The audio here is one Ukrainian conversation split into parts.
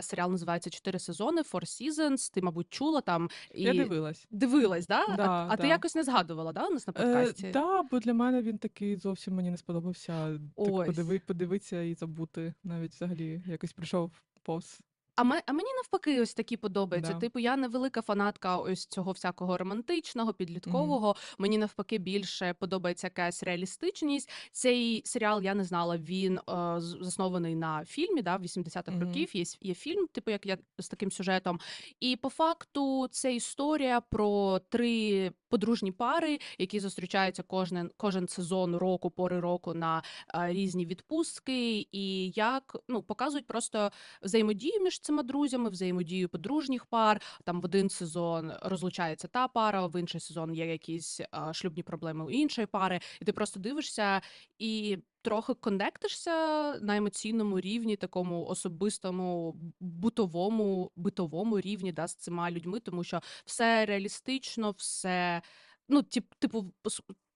серіал називається «Чотири сезони», Four Seasons. Ти, мабуть, чула там і Я дивилась. дивилась, да? Да, а а ти да. якось не згадувала, да, у нас на Е, подкасті? да, бо для мене він такий зовсім мені не сподобався. Так Ось. подиви, подивитися і забути. Навіть взагалі якось прийшов повз. А, ме- а мені навпаки ось такі подобаються. Да. Типу, я не велика фанатка ось цього всякого романтичного, підліткового. Мені навпаки більше подобається якась реалістичність. Цей серіал я не знала. Він е, з- заснований на фільмі, да, 80-х Мгм. років. Є, с- є фільм, типу, як я з таким сюжетом. І по факту це історія про три подружні пари, які зустрічаються кожен, кожен сезон року, пори року на е, різні відпустки, і як ну показують просто взаємодію між цими друзями, взаємодію подружніх пар. Там в один сезон розлучається та пара, в інший сезон є якісь шлюбні проблеми у іншої пари, і ти просто дивишся і трохи коннектишся на емоційному рівні, такому особистому, бутовому, битовому рівні да, з цими людьми, тому що все реалістично, все ну, тип, типу,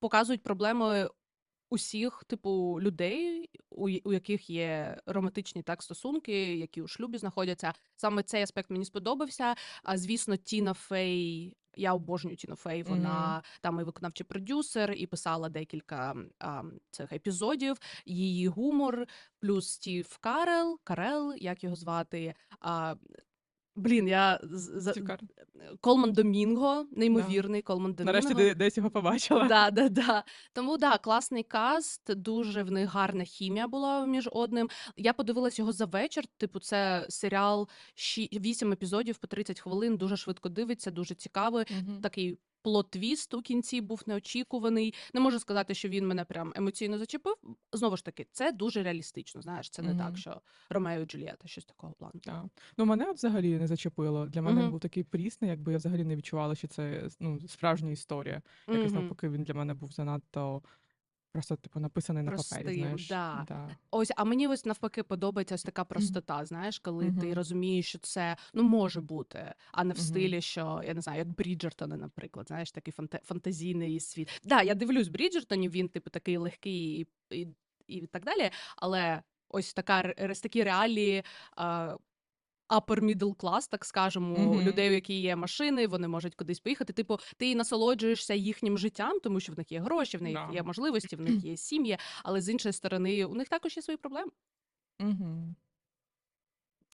показують проблеми усіх, типу, людей, у, у яких є романтичні так стосунки, які у шлюбі знаходяться. Саме цей аспект мені сподобався. А звісно, Тіна Фей. Я обожнюю Тіну Фей. Вона там і виконавчий продюсер, і писала декілька а, цих епізодів. Її гумор, плюс Стів Карел, Карел, як його звати. А, блін, я за- Колман Домінго, неймовірний Колман Домінго. Нарешті де- десь його побачила. Да, да, да. Тому да, класний каст, дуже в них гарна хімія була між одним. Я подивилась його за вечір. Типу, це серіал 8 епізодів по 30 хвилин. Дуже швидко дивиться, дуже цікавий. Угу. Такий плот-твіст у кінці був неочікуваний. Не можу сказати, що він мене прям емоційно зачепив. Знову ж таки, це дуже реалістично. Знаєш, це не Мгм. так, що Ромео і Джульєта, щось такого плану. Так. Ну, мене взагалі не зачепило. Для мене mm -hmm. був такий прісний, якби я взагалі не відчувала, що це ну, справжня історія. Якось Мгм. навпаки, він для мене був занадто просто, типу, написаний на папері. Знаєш. да. Да. Ось, а мені ось навпаки подобається ось така простота, знаєш, коли ти розумієш, що це ну може бути, а не в Мгм. стилі, що я не знаю, як Бріджертони, наприклад, знаєш, такий фанта- фантазійний світ. Да, я дивлюсь Бріджертонів, він типу такий легкий і, і, і так далі. Але ось така такі реалії. Upper middle class, так скажемо, Мгм. людей, у які є машини, вони можуть кудись поїхати. Типу, ти насолоджуєшся їхнім життям, тому що в них є гроші, в них yeah. є можливості, в них є сім'ї, але з іншої сторони, у них також є свої проблеми. Угу.